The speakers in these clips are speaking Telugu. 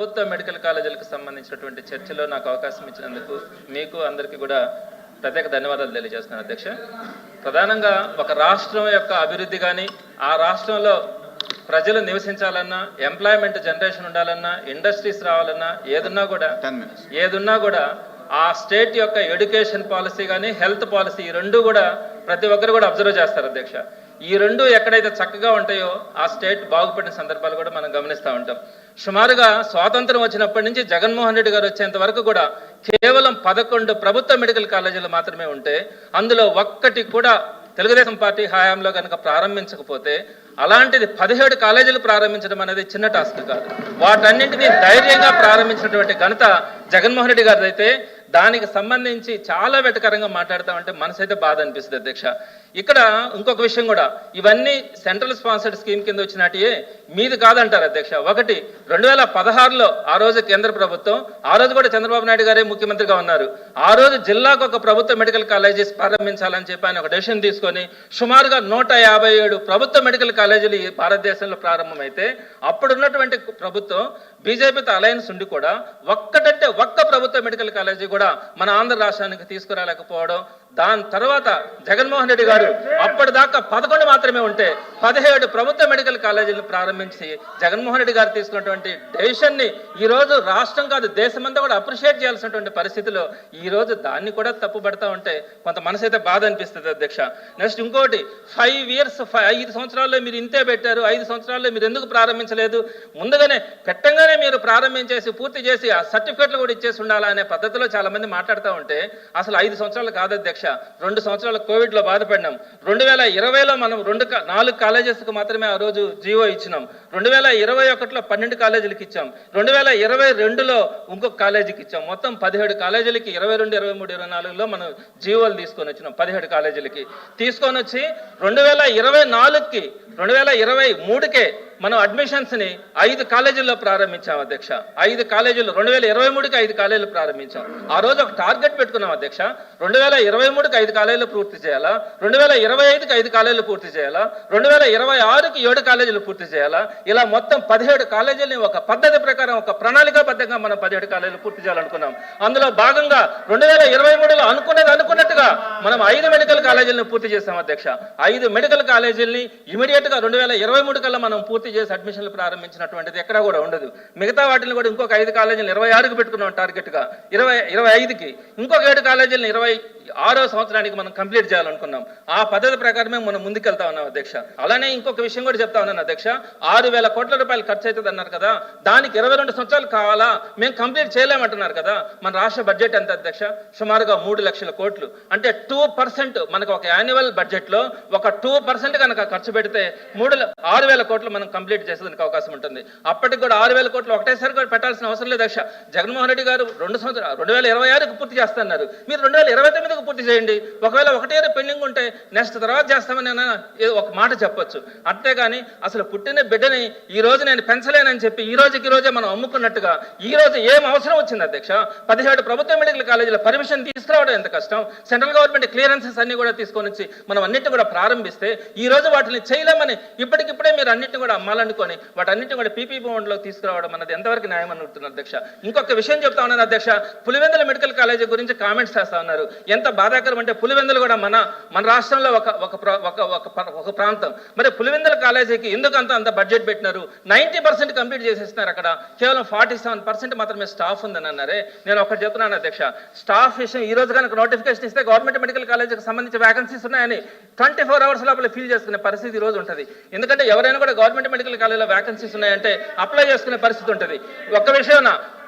ప్రభుత్వ మెడికల్ కాలేజీలకు సంబంధించినటువంటి చర్చలో నాకు అవకాశం ఇచ్చినందుకు మీకు అందరికీ కూడా ప్రత్యేక ధన్యవాదాలు తెలియజేస్తున్నాను అధ్యక్ష. ప్రధానంగా ఒక రాష్ట్రం యొక్క అభివృద్ధి కానీ ఆ రాష్ట్రంలో ప్రజలు నివసించాలన్నా ఎంప్లాయ్మెంట్ జనరేషన్ ఉండాలన్నా ఇండస్ట్రీస్ రావాలన్నా ఏదున్నా కూడా ఏదున్నా కూడా ఆ స్టేట్ యొక్క ఎడ్యుకేషన్ పాలసీ కానీ హెల్త్ పాలసీ ఈ రెండు కూడా ప్రతి ఒక్కరు కూడా అబ్జర్వ్ చేస్తారు అధ్యక్ష. ఈ రెండు ఎక్కడైతే చక్కగా ఉంటాయో ఆ స్టేట్ బాగుపడిన సందర్భాలు కూడా మనం గమనిస్తూ ఉంటాం. సుమారుగా స్వాతంత్రం వచ్చినప్పటి నుంచి జగన్మోహన్ రెడ్డి గారు వచ్చేంత వరకు కూడా కేవలం పదకొండు ప్రభుత్వ మెడికల్ కాలేజీలు మాత్రమే ఉంటే అందులో ఒక్కటి కూడా తెలుగుదేశం పార్టీ హయాంలో కనుక ప్రారంభించకపోతే అలాంటిది పదిహేడు కాలేజీలు ప్రారంభించడం అనేది చిన్న టాస్క్ కాదు. వాటన్నింటినీ ధైర్యంగా ప్రారంభించినటువంటి ఘనత జగన్మోహన్ రెడ్డి గారిదైతే అయితే దానికి సంబంధించి చాలా వెటకరంగా మాట్లాడతామంటే మనసైతే బాధ అనిపిస్తుంది అధ్యక్ష. ఇక్కడ ఇంకొక విషయం కూడా ఇవన్నీ సెంట్రల్ స్పాన్సర్డ్ స్కీమ్ కింద వచ్చినటియే మీది కాదంటారు అధ్యక్ష. ఒకటి రెండు వేల పదహారులో ఆ రోజు కేంద్ర ప్రభుత్వం ఆ రోజు కూడా చంద్రబాబు నాయుడు గారే ముఖ్యమంత్రిగా ఉన్నారు. ఆ రోజు జిల్లాకు ఒక ప్రభుత్వ మెడికల్ కాలేజెస్ ప్రారంభించాలని చెప్పి ఆయన ఒక డెసిషన్ తీసుకొని సుమారుగా నూట యాభై ఏడు ప్రభుత్వ మెడికల్ కాలేజీలు ఈ భారతదేశంలో ప్రారంభమైతే అప్పుడున్నటువంటి ప్రభుత్వం బీజేపీతో అలయన్స్ ఉండి కూడా ఒక్కటంటే ఒక్క ప్రభుత్వ మెడికల్ కాలేజీ కూడా మన ఆంధ్ర రాష్ట్రానికి తీసుకురాలేకపోవడం. దాని తర్వాత జగన్మోహన్ రెడ్డి గారు అప్పటిదాకా పదకొండు మాత్రమే ఉంటే పదిహేడు ప్రభుత్వ మెడికల్ కాలేజీలను ప్రారంభించి జగన్మోహన్ రెడ్డి గారు తీసుకున్నటువంటి డెసిషన్ని ని ఈ రోజు రాష్ట్రం కాదు దేశమంతా కూడా అప్రిషియేట్ చేయాల్సినటువంటి పరిస్థితిలో ఈ రోజు దాన్ని కూడా తప్పుపడతా ఉంటే కొంత మనసు అయితే బాధ అనిపిస్తుంది అధ్యక్ష. నెక్స్ట్ ఇంకోటి ఫైవ్ ఇయర్స్ ఐదు సంవత్సరాల్లో మీరు ఇంతే పెట్టారు ఐదు సంవత్సరాల్లో మీరు ఎందుకు ప్రారంభించలేదు? ముందుగానే పెట్టంగానే మీరు ప్రారంభించేసి పూర్తి చేసి ఆ సర్టిఫికెట్లు కూడా ఇచ్చేసి ఉండాలా అనే పద్ధతిలో చాలా మంది మాట్లాడుతూ ఉంటే అసలు ఐదు సంవత్సరాలు కాదు అధ్యక్ష రెండు సంవత్సరాలు కోవిడ్లో బాధపడినాం. రెండు వేల ఇరవైలో మనం రెండు నాలుగు కాలేజెస్కు మాత్రమే ఆ రోజు జీవో ఇచ్చినాం. రెండు వేల ఇరవై ఒకటిలో పన్నెండు కాలేజీలకి ఇచ్చాం. రెండు వేల ఇరవై రెండులో ఇంకొక కాలేజీకి ఇచ్చాం. మొత్తం పదిహేడు కాలేజీలకి ఇరవై రెండు ఇరవై మూడు ఇరవై నాలుగులో మనం జీవోలు తీసుకొని వచ్చినాం పదిహేడు కాలేజీలకి. తీసుకొని వచ్చి రెండు వేల ఇరవై నాలుగుకి రెండు వేల ఇరవై మూడుకే మనం అడ్మిషన్స్ని ఐదు కాలేజీల్లో ప్రారంభించాం అధ్యక్ష. ఐదు కాలేజీలు రెండు వేల ఇరవై మూడుకి ఐదు కాలేజీలు ప్రారంభించాం. ఆ రోజు ఒక టార్గెట్ పెట్టుకున్నాం అధ్యక్ష. రెండు వేల ఇరవై మూడుకి ఐదు కాలేజీలు పూర్తి చేయాలా? రెండు వేల ఇరవై ఐదుకి ఐదు కాలేజీలు పూర్తి చేయాలా? రెండు వేల ఇరవై ఆరుకి ఏడు కాలేజీలు పూర్తి చేయాలా? ఇలా మొత్తం పదిహేడు కాలేజీలని ఒక పద్ధతి ప్రకారం ఒక ప్రణాళికాబద్ధంగా మనం పదిహేడు కాలేజీలు పూర్తి చేయాలనుకున్నాం. అందులో భాగంగా రెండు వేల ఇరవై మూడులో అనుకున్నది అనుకున్నట్టుగా మనం ఐదు మెడికల్ కాలేజీలను పూర్తి చేస్తాం అధ్యక్ష. ఐదు మెడికల్ కాలేజీలని ఇమీడియట్గా రెండు వేల ఇరవై మూడు కల్లా మనం పూర్తి చేసి అడ్మిషన్లు ప్రారంభించినటువంటిది ఎక్కడా కూడా ఉండదు. మిగతా వాటిని కూడా ఇంకొక ఐదు కాలేజీలు ఇరవై ఆరుకు పెట్టుకున్నాం టార్గెట్గా. ఇరవై ఇరవై ఐదుకి. ఇంకొక ఏడు కాలేజీలను ఇరవై ఆరో సంవత్సరానికి మనం కంప్లీట్ చేయాలనుకున్నాం. ఆ పద్ధతి ప్రకారమే మనం ముందుకెళ్తా ఉన్నాం అధ్యక్ష. అలానే ఇంకొక విషయం కూడా చెప్తా ఉన్నాను అధ్యక్ష. ఆరు వేల కోట్ల రూపాయలు ఖర్చు అవుతుంది అన్నారు కదా. దానికి ఇరవై రెండు సంవత్సరాలు కావాలా? మేము కంప్లీట్ చేయలేమంటున్నారు కదా. మన రాష్ట్ర బడ్జెట్ ఎంత అధ్యక్ష? సుమారుగా మూడు లక్షల కోట్లు. అంటే టూ పర్సెంట్ మనకు ఒక యాన్యువల్ బడ్జెట్లో ఒక టూ పర్సెంట్ కనుక ఖర్చు పెడితే మూడు ఆరు వేల కోట్లు మనం కంప్లీట్ చేసేదానికి అవకాశం ఉంటుంది. అప్పటికి కూడా ఆరు వేల కోట్లు ఒకటేసారి కూడా పెట్టాల్సిన అవసరం లేదు అధ్యక్ష జగన్మోహన్ రెడ్డి గారు రెండు సంవత్సరాలు రెండు వేల ఇరవై ఆరుకి పూర్తి చేస్తున్నారు. మీరు రెండు వేల ఇరవై తొమ్మిదికి పూర్తి చేయండి. ఒకవేళ ఒకటే పెండింగ్ ఉంటే నెక్స్ట్ తర్వాత చేస్తామని ఒక మాట చెప్పొచ్చు. అంతేగాని అసలు పుట్టిన బిడ్డని ఈ రోజు నేను పెంచలేనని చెప్పి ఈ రోజుకి ఈ రోజే మనం అమ్ముకున్నట్టుగా ఈ రోజు ఏం అవసరం వచ్చింది అధ్యక్ష? పదిహేడు ప్రభుత్వ మెడికల్ కాలేజీల పర్మిషన్ తీసుకురావడం ఎంత కష్టం? సెంట్రల్ గవర్నమెంట్ క్లియరెన్సెస్ అన్ని కూడా తీసుకొని వచ్చి మనం అన్నిటిని కూడా ప్రారంభిస్తే ఈ రోజు వాటిని చేయలేమని ఇప్పటికిప్పుడే మీరు అన్నిటిని కూడా అమ్మాలనుకొని వాటన్నిటిని కూడా పీపీ లో తీసుకురావడం అన్నది ఎంతవరకు న్యాయం అనుకుంటున్నారు అధ్యక్ష. ఇంకొక విషయం చెప్తా ఉన్నాను అధ్యక్ష. పులివెందుల మెడికల్ కాలేజీ గురించి కామెంట్స్ చేస్తా ఉన్నారు. ఎంత బాధాకరం అంటే పులివెందులు కూడా మన మన రాష్ట్రంలో ఒక ఒక ఒక ఒక ఒక ప్రాంతం. మరి పులివెందుల కాలేజీకి ఎందుకు అంత అంత బడ్జెట్ పెట్టినారు? నైంటీ పర్సెంట్ కంప్లీట్ చేసేస్తున్నారు అక్కడ. కేవలం ఫార్టీ సెవెన్ పర్సెంట్ మాత్రమే స్టాఫ్ ఉందని అన్నారే. నేను ఒకటి చెప్తున్నాను అధ్యక్ష. స్టాఫ్ విషయం ఈ రోజు కనుక నోటిఫికేషన్ ఇస్తే గవర్నమెంట్ మెడికల్ కాలేజీకి సంబంధించి వ్యాకెన్సీస్ ఉన్నాయని ట్వంటీ ఫోర్ అవర్స్ లోపల ఫీల్ చేసుకునే పరిస్థితి ఈ రోజు ఉంటుంది. ఎందుకంటే ఎవరైనా కూడా గవర్నమెంట్ మెడికల్ కాలేజీలో వ్యాకెన్సీస్ ఉన్నాయంటే అప్లై చేసుకునే పరిస్థితి ఉంటుంది. ఒక్క విషయం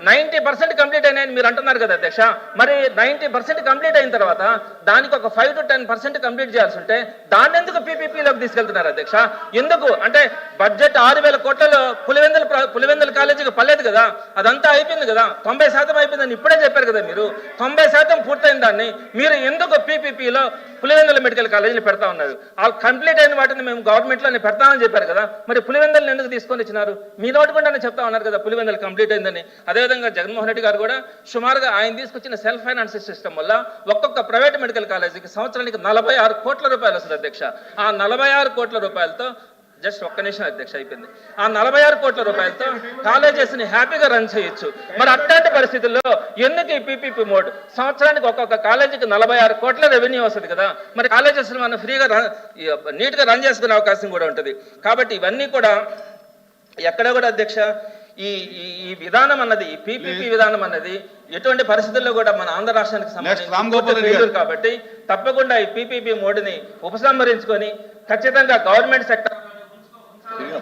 నైంటీ పర్సెంట్ కంప్లీట్ అయినాయని మీరు అంటున్నారు కదా అధ్యక్ష. మరి నైంటీ పర్సెంట్ కంప్లీట్ అయిన తర్వాత దానికి ఒక five to ten percent complete చేయాల్సి ఉంటే దాన్ని ఎందుకు పీపీపీలోకి తీసుకెళ్తున్నారు అధ్యక్ష? ఎందుకు? అంటే బడ్జెట్ ఆరు వేల కోట్లలో పులివెందుల పులివెందుల కాలేజీకి పర్లేదు కదా. అదంతా అయిపోయింది కదా. తొంభై శాతం అయిపోయిందని ఇప్పుడే చెప్పారు కదా మీరు. తొంభై శాతం పూర్తయిన దాన్ని మీరు ఎందుకు పీపీపీలో పులివెందుల మెడికల్ కాలేజీలు పెడతా ఉన్నారు? ఆ కంప్లీట్ అయిన వాటిని మేము గవర్నమెంట్లోనే పెడతామని చెప్పారు కదా. మరి పులివెందులను ఎందుకు తీసుకొని ఇచ్చినారు మీ నోటి చెప్తా ఉన్నారు కదా పులివెందులు కంప్లీట్ అయిందని. అదే అదేవిధంగా జగన్మోహన్ రెడ్డి గారు కూడా సుమారుగా ఆయన తీసుకొచ్చిన సెల్ఫ్ ఫైనాన్స్ సిస్టమ్ వల్ల ఒక్కొక్క ప్రైవేట్ మెడికల్ కాలేజీకి సంవత్సరానికి నలభై ఆరు కోట్ల రూపాయలు వస్తుంది అధ్యక్ష. ఆ నలభై ఆరు కోట్ల రూపాయలతో జస్ట్ ఒక్క నిమిషం అధ్యక్ష అయిపోయింది. ఆ నలభై ఆరు కోట్ల రూపాయలతో కాలేజెస్ని హ్యాపీగా రన్ చేయొచ్చు. మరి అట్లాంటి పరిస్థితుల్లో ఎందుకు ఈ పీపీపీ మోడ్? సంవత్సరానికి ఒక్కొక్క కాలేజీకి నలభై ఆరు కోట్ల రెవెన్యూ వస్తుంది కదా. మరి కాలేజెస్ మనం ఫ్రీగా నీట్గా నీట్గా రన్ చేసుకునే అవకాశం కూడా ఉంటుంది. కాబట్టి ఇవన్నీ కూడా ఎక్కడ కూడా అధ్యక్ష ఈ ఈ- విధానం అన్నది పీపీపీ విధానం అన్నది ఎటువంటి పరిస్థితుల్లో కూడా మన ఆంధ్ర రాష్ట్రానికి సంబంధించి రామ్ గోపాల్ రెడ్డి గారు. failure కాబట్టి తప్పకుండా ఈ పీపీపీ మోడ్ని ఉపసంహరించుకొని ఖచ్చితంగా గవర్నమెంట్ సెక్టర్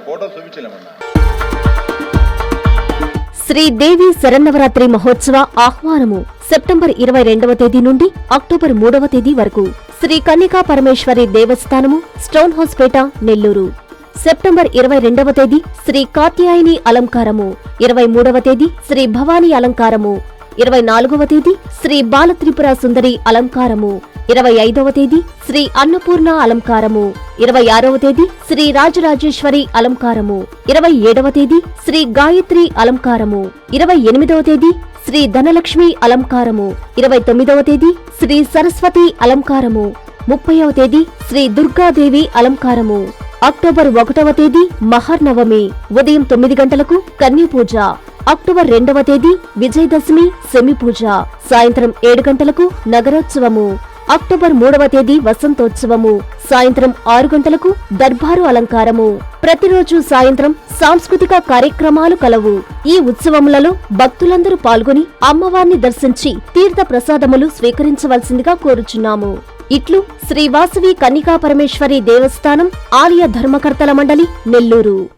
ఫోటో చూపించలేమన్నా? శ్రీదేవి శరన్నవరాత్రి మహోత్సవ ఆహ్వానము సెప్టెంబర్ ఇరవై రెండవ తేదీ నుండి అక్టోబర్ మూడవ తేదీ వరకు. శ్రీ కన్నికా పరమేశ్వరి దేవస్థానము స్టోన్ హౌస్ పేట నెల్లూరు. సెప్టెంబర్ ఇరవై రెండవ తేదీ శ్రీ కాత్యాయని అలంకారము. ఇరవై మూడవ తేదీ శ్రీ భవానీ అలంకారము. ఇరవై నాలుగవ తేదీ శ్రీ బాలత్రిపుర సుందరి అలంకారము. ఇరవై ఐదవ తేదీ శ్రీ అన్నపూర్ణ అలంకారము. ఇరవై ఆరవ తేదీ శ్రీ రాజరాజేశ్వరి అలంకారము. ఇరవై ఏడవ తేదీ శ్రీ గాయత్రి అలంకారము. ఇరవై ఎనిమిదవ తేదీ శ్రీ ధనలక్ష్మి అలంకారము. ఇరవై తొమ్మిదవ తేదీ శ్రీ సరస్వతి అలంకారము. ముప్పైవ తేదీ శ్రీ దుర్గాదేవి అలంకారము. అక్టోబర్ ఒకటవ తేదీ మహర్నవమి. ఉదయం తొమ్మిది గంటలకు కన్యపూజ అక్టోబర్ రెండవ తేదీ విజయదశమి సెమిపూజ సాయంత్రం ఏడు గంటలకు నగరోత్సవము. అక్టోబర్ మూడవ తేదీ వసంతోత్సవము. సాయంత్రం ఆరు గంటలకు దర్బారు అలంకారము. ప్రతిరోజు సాయంత్రం సాంస్కృతిక కార్యక్రమాలు కలవు. ఈ ఉత్సవములలో భక్తులందరూ పాల్గొని అమ్మవారిని దర్శించి తీర్థ ప్రసాదములు స్వీకరించవలసిందిగా కోరుచున్నాము. ఇట్లు శ్రీ వాసవి కన్నికా పరమేశ్వరి దేవస్థానం ఆలయ ధర్మకర్తల మండలి నెల్లూరు.